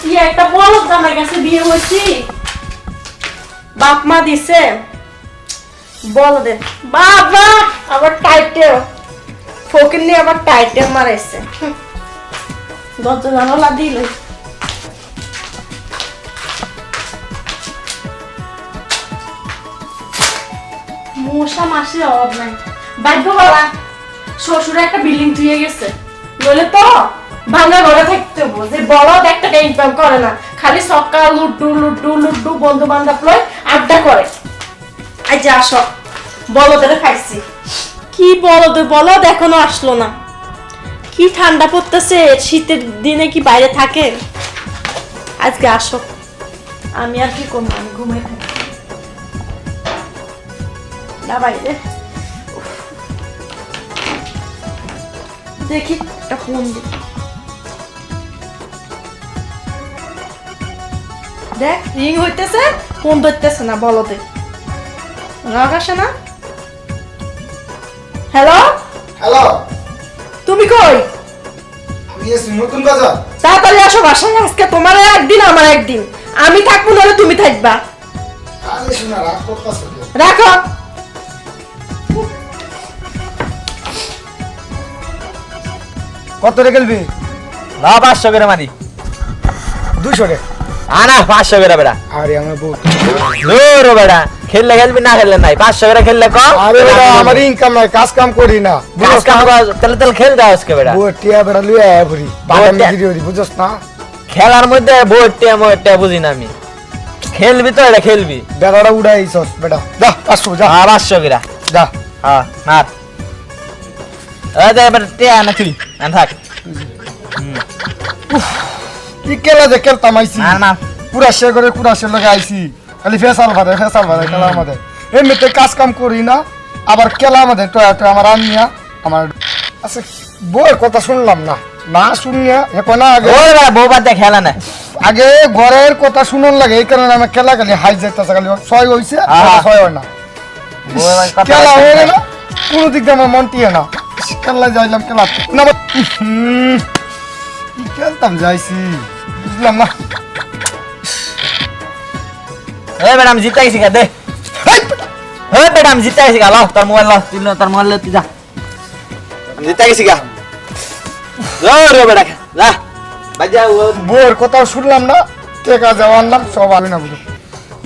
কি একটা বলদ জামাই কাছে বিয়ে হয়েছি? বাপ মা দিছে। বাবা আবার টাইটেল ফকির নিয়ে আবার টাইটেল মারাইছে। দরজা জানালা দিল। মশা মাসির অভাব নাই। ভাগ্য বলা শ্বশুরে একটা বিল্ডিং ধুয়ে গেছে। নইলে তো ভাঙা ঘরে থাকতে হব। যে বলদ একটা ইনকাম করে না খালি সকাল লুড্ডু লুড্ডু লুড্ডু বন্ধু বান্ধব লয় আড্ডা করে। আজ যে আসো। বলদের খাইছি। কি বলদ বলদ এখনও আসলো না। কি ঠান্ডা পড়তেছে শীতের দিনে কি বাইরে থাকে? আজকে আসো। আমি আর কি করব? আমি ঘুমাই থাকি। না বাইরে। দেখি একটা ফোন দেখি দেখ রিং হইতেছে ফোন ধরতেছে না বলতে রাগ আসে না? হ্যালো হ্যালো তুমি কই? আমি নতুন বাজার। তাড়াতাড়ি আসো বাসায় আজকে তোমার একদিন আমার একদিন। আমি থাকব নাহলে তুমি থাকবা। রাখো। কত রে খেলবি? না পাঁচশো করে মারি দুশো রে। আনা পাঁচশো করে বেড়া। আরে আমার বউ। দূর বেড়া খেললে খেলবি না খেললে নাই? পাঁচশো করে খেললে কম আরে আমার ইনকাম নাই কাজ কাম করি না। কাজ কাম তাহলে তাহলে খেল দাও আজকে বেড়া। বউ টিয়া বেটা লুয়ে আয় ভরি বাদাম গিরি হরি বুঝছ না? খেলার মধ্যে বইটা মইটা বুঝি না আমি। খেলবি তো এটা খেলবি। বেটাটা উড়াইছস বেটা যা পাঁচশো যা। হ্যাঁ পাঁচশো করে। যা। হ্যাঁ মার। এবার টিয়া না আন থাক। কি কেলা যে না পুরা সে করে সে লগে আইছি। খালি ফেসাল ভারে ফেসাল ভারে খেলা আমাদের। এমনিতে কাজ কাম করি না আবার খেলা আমাদের তো একটা আমার আনিয়া আমার আচ্ছা বউয়ের কথা শুনলাম না। না শুনিয়া এখন না আগে ওই বেড়া বউ বাদ খেলা না আগে ঘরের কথা শুনুন লাগে এই কারণে আমার খেলা খালি হাই যাইতেছে খালি ছয় হইছে ছয় হয় না। খেলা হয়ে গেল কোনো দিক দিয়ে আমার মন টিয়ে না। খেলা যাইলাম খেলা না খেলতাম যাইছি। বুঝলাম না এই বেড়া জিতে গেছি দে এই বেড়া জিতে গেছি গা তোর মোবাইল লাও তুই তোর মোবাইল তুই যা জিতে গেছি গা রে বেড়া যা বাজা ও বউয়ের শুনলাম না টেকা যাওয়ার নাম সব আমি না বুঝো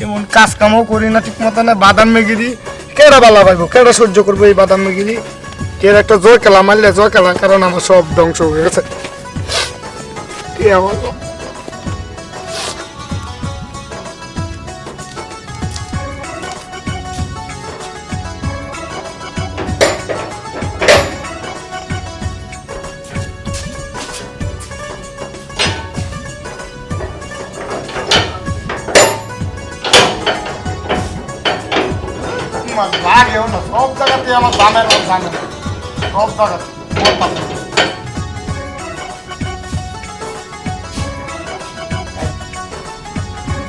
এমন কাজ কামও করি না ঠিক মতো না বাদাম মেগিরি কেডা বালা পাইবো কেডা সহ্য করব এই বাদাম মেগিরি এর একটা জয় খেলা মারলে জয় খেলা কারণ আমার সব ধ্বংস হয়ে গেছে কি আমার আগেও না সব জায়গাতে আমার দামের সব জায়গাতে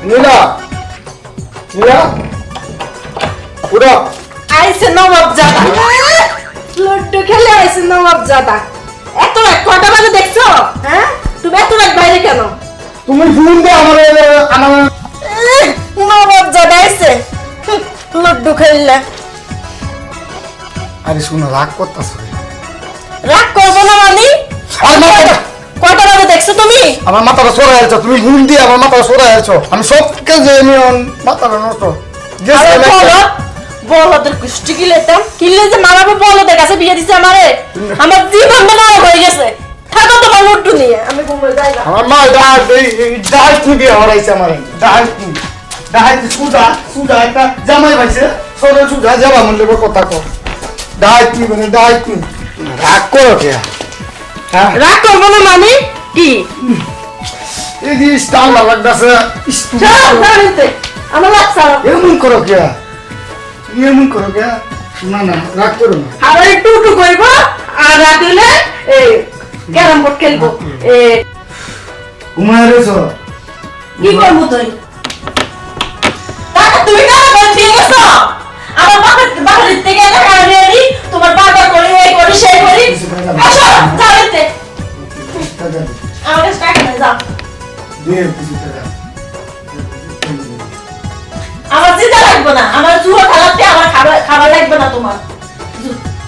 নীলা হ্যাঁ? খেলে আইসে নবাব জাদা। এত এক কটা বাজে দেখছ? হ্যাঁ? তুমি এত রাত বাইরে কেন? তুমি আমার নবাব জাদা আইসে লড্ডু খেললে। আরে শুনো রাগ করতেছ রাগ করব না মানে আর মাথা কটা বাজে দেখছ তুমি? আমার মাথাটা সরে আছো তুমি ঘুম দিয়ে আমার মাথাটা সরে আছো আমি সব কাজে আমি মাথাটা নষ্ট। গেছে আরে আমি একটা- বলো বলদের কুষ্টি কিলেতাম কিনলে যে মারাবো বলদের কাছে বিয়ে দিছে আমারে। আমার জীবন নরক হয়ে গেছে। থাকো তোমার লड्डू নিয়ে আমি ঘুমে যাই না। আমার মা ডাল ডাল তুমি হরাইছে আমার? ডাল তুমি ডাল সুদা সুদা একটা জামাই ভাইছে সরে সুদা যাবা মূল্য কথা কো তুমি মানে তুমি রাগ করো কে? হ্যাঁ? রাগ করব না মানে কি? এই যে স্টার লাগতেছে আমার লাগছে এমন করো কে? এমন করো কে? না না রাগ করো না। আর একটু উঠু করব আর রাতিলে এই ক্যারাম বোর্ড খেলব। এ ঘুমায় রয়েছো? কি করব তুই? সেই করি? আসো যাইতে আমার কাছে টাকা নেই যাও। আমার চিন্তা লাগবে না আমার জুয়া খেলাতে আমার খাবার খাবার লাগবে না তোমার।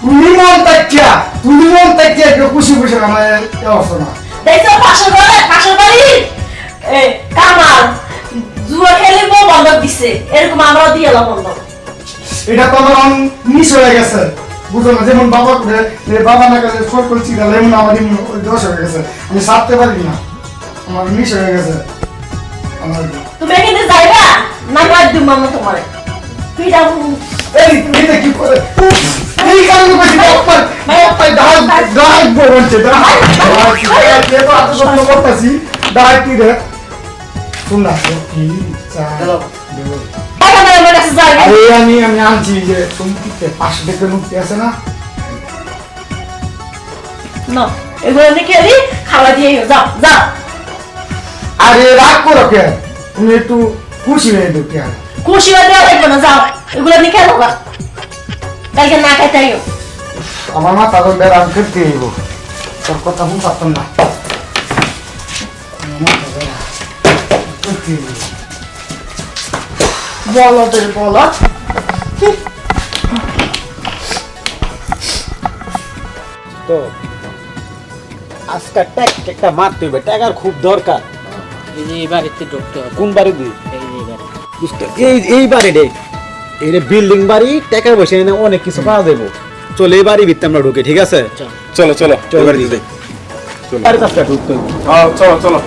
তুমি মন তাকিয়া তুমি মন তাকিয়া কেউ খুশি খুশি আমার এ অবস্থা। না দেখছ পাশের ঘরে পাশের বাড়ি? কামাল। জুয়া খেলে বউ বন্ধক দিছে। এরকম আমরাও দিয়ে বন্ধক এটা তো আমার মিস হয়ে গেছে। বুঝো না যেমন বাবা করে বাবা না কাছে ছোট করে চিকাল এমন আমার দোষ হয়ে গেছে। আমি সারতে পারি না। আমার মিস হয়ে গেছে। আমার তুমি এখানে যাইবা? না দিব মামা তোমারে। তুই এই এটা কি করে? এই কারণে বলছি বাপ্পার বাপ্পার ডাক ডাক বলছে ডাক ডাক কে তো এত স্বপ্ন করতেছি। ডাক কি রে? শুন না কি চা চলো। দেবো। টাকা আমার কাছে আরে আমি আমি আনছি যে চুমকিতে পাশে থেকে মুক্তি আছে না? না এগুলো নিয়ে খেলি খাবার দিয়ে যাও যাও। আরে রাগ করো কে? তুমি একটু খুশি হয়ে দেবো কে? খুশি হয়ে দেওয়া লাগবে না যাও। এগুলো নিয়ে খেলো গা। কালকে না খাইতে আইও। আমার মাথা তো বেড়াম খেতে হইব তোর কথা শুন পারতাম না মাথা বেড়া খেতে হইব। বলো তোর তো আজকে ট্যাক একটা মারতে হবে টাকার খুব দরকার। এই যে এই বাড়িতে ঢুকতে হবে। কোন বাড়ি দিই এই যে বাড়ি বুঝতে এই এই বাড়ি রে এই বিল্ডিং বাড়ি টাকা বসে এনে অনেক কিছু পাওয়া যাব চলো এই বাড়ি ভিতরে আমরা ঢুকে ঠিক আছে? চলো। চলো চলো এবারে দিদি। চলো বাড়ির কাছটা ঢুকতে হ্যাঁ চলো চলো।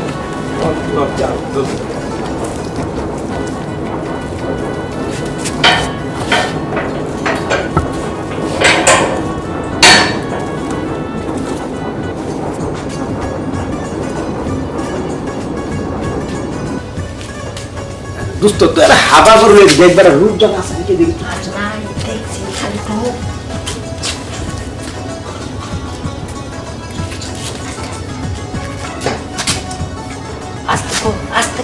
দুস্থ তো এরা হাবা করবে দেখবার রূপ জন আছে নাকি দেখি? খালি তো। আস্তে কর আস্তে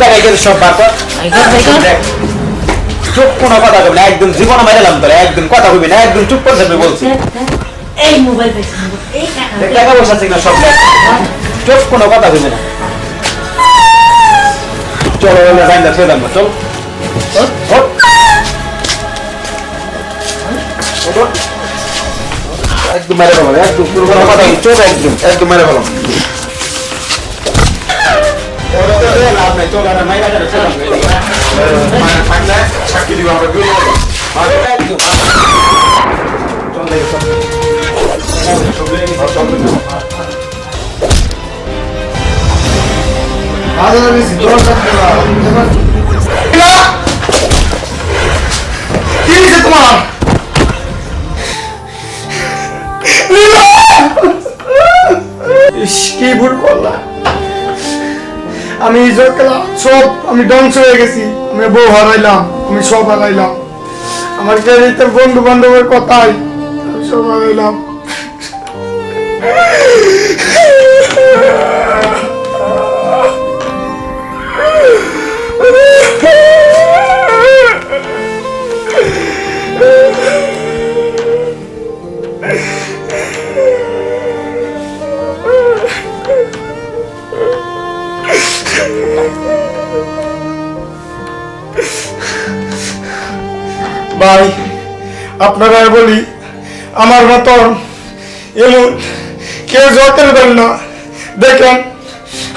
জায়গায় গেলে সব চুপ কোনো কথা কবি না একদম জীবনে মাইরালাম তোরা একদম কথা কবি না একদম চুপ করে থাকবি বলছি। এই মোবাইল টাকা পয়সা আছে কিনা সব। চুপ কোনো কথা কবি না। চলো দাম চল। ওঠ, ওঠ। ওঠ, ওঠ। একদম মেরে พื่อนเราในตัวเราไม่ได้จะไปช่วยเราเลยนะมาครั้งแรกชักกิริวาไปด้วยมาแรกอยู่ครับจงเลยครับจงเลยครับจงเลยครับ هذا الذي دورك لا كيف تمام لا ايش كيف الكلام খেলাম সব আমি ধ্বংস হয়ে গেছি। আমি বউ হারাইলাম, আমি সব হারাইলাম। আমার যে বন্ধু বান্ধবের কথাই, আমি সব হারাইলাম। ভাই, আপনারা বলি, আমার মতন এমন কেউ জটের দেন না। দেখেন,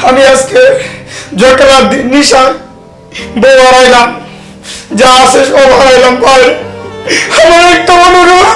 আমি আজকে জটেলার নিশায় বউ হারাইলাম, যা আছে সব হারাইলাম ভাই। আমার একটা অনুরোধ